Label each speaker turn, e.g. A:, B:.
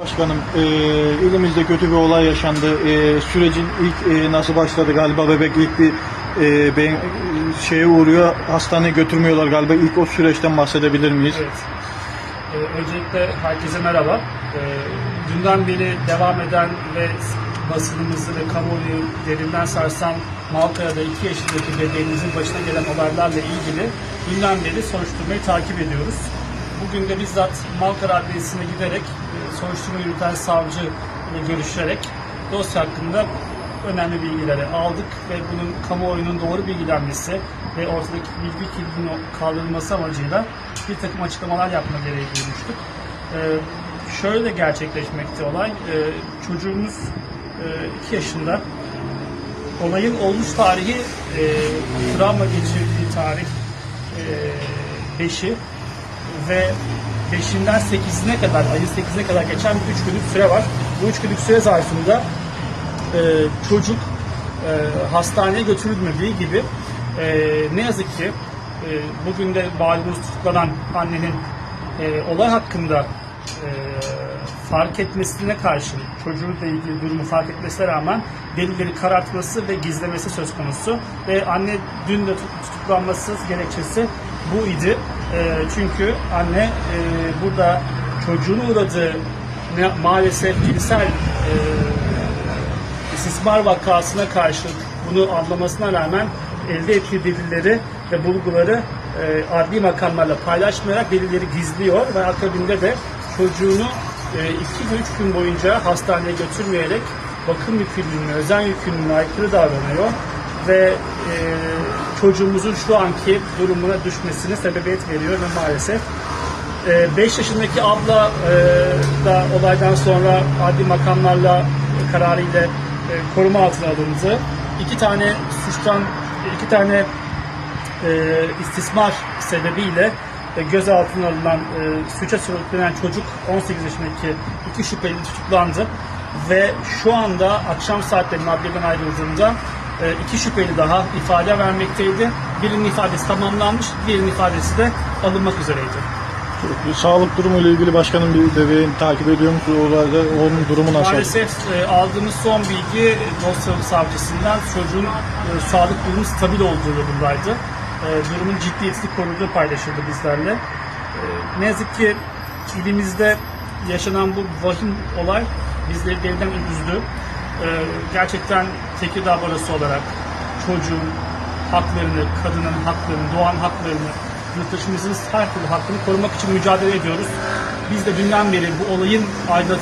A: Başkanım, e, ilimizde kötü bir olay yaşandı. E, sürecin ilk e, nasıl başladı galiba bebek ilk bir e, beyin, e, şeye uğruyor. Hastaneye götürmüyorlar galiba. İlk o süreçten bahsedebilir miyiz?
B: Evet. Ee, öncelikle herkese merhaba. Ee, dünden beri devam eden ve basınımızı ve kamuoyu derinden sarsan Malkaya'da 2 yaşındaki bebeğimizin başına gelen olaylarla ilgili dünden beri soruşturmayı takip ediyoruz. Bugün de bizzat Malkara Adliyesi'ne giderek e, soruşturma yürüten savcı ile görüşerek dosya hakkında önemli bilgileri aldık ve bunun kamuoyunun doğru bilgilenmesi ve ortadaki bilgi kirliliğinin kaldırılması amacıyla bir takım açıklamalar yapma gereği duymuştuk. Ee, şöyle gerçekleşmekte olay. Ee, çocuğumuz 2 yaşında. Olayın olmuş tarihi e, travma geçirdiği tarih 5'i ve 5'inden 8'ine kadar, ayın 8'ine kadar geçen bir 3 günlük süre var. Bu 3 günlük süre zarfında e, çocuk e, hastaneye götürülmediği gibi e, ne yazık ki e, bugün de malumunuz tutuklanan annenin e, olay hakkında e, fark etmesine karşın çocuğuyla ilgili durumu fark etmesine rağmen delilleri karartması ve gizlemesi söz konusu ve anne dün de tut- tutuklanması gerekçesi bu idi. E, çünkü anne e, burada çocuğun uğradığı maalesef cinsel e, istismar vakasına karşı bunu anlamasına rağmen elde ettiği delilleri ve bulguları e, adli makamlarla paylaşmayarak delilleri gizliyor ve akabinde de çocuğunu 2 gün 3 gün boyunca hastaneye götürmeyerek bakım yükümlülüğüne, özen yükümlülüğüne aykırı davranıyor ve e, çocuğumuzun şu anki durumuna düşmesine sebebiyet veriyor ve maalesef 5 yaşındaki abla e, da olaydan sonra adli makamlarla e, koruma altına alındı. İki tane suçtan, iki tane e, istismar sebebiyle e, gözaltına alınan e, suça sürüklenen çocuk 18 yaşındaki iki şüpheli tutuklandı ve şu anda akşam saatlerinde adliyeden ayrıldığında e, iki şüpheli daha ifade vermekteydi. Birinin ifadesi tamamlanmış, diğerinin ifadesi de alınmak üzereydi.
A: Sağlık durumu ile ilgili başkanım bir bebeğin takip ediyor musunuz? Olayda onun durumu nasıl?
B: Maalesef e, aldığımız son bilgi e, dosya savcısından çocuğun e, sağlık durumu stabil olduğu yolundaydı. E, durumun ciddiyetini koruduğu paylaşıldı bizlerle. E, ne yazık ki ilimizde yaşanan bu vahim olay bizleri derinden üzdü. E, gerçekten Tekirdağ Barosu olarak çocuğun haklarını, kadının haklarını, doğan haklarını, yurttaşımızın her türlü hakkını korumak için mücadele ediyoruz. Biz de dünden beri bu olayın aydınlatılmasını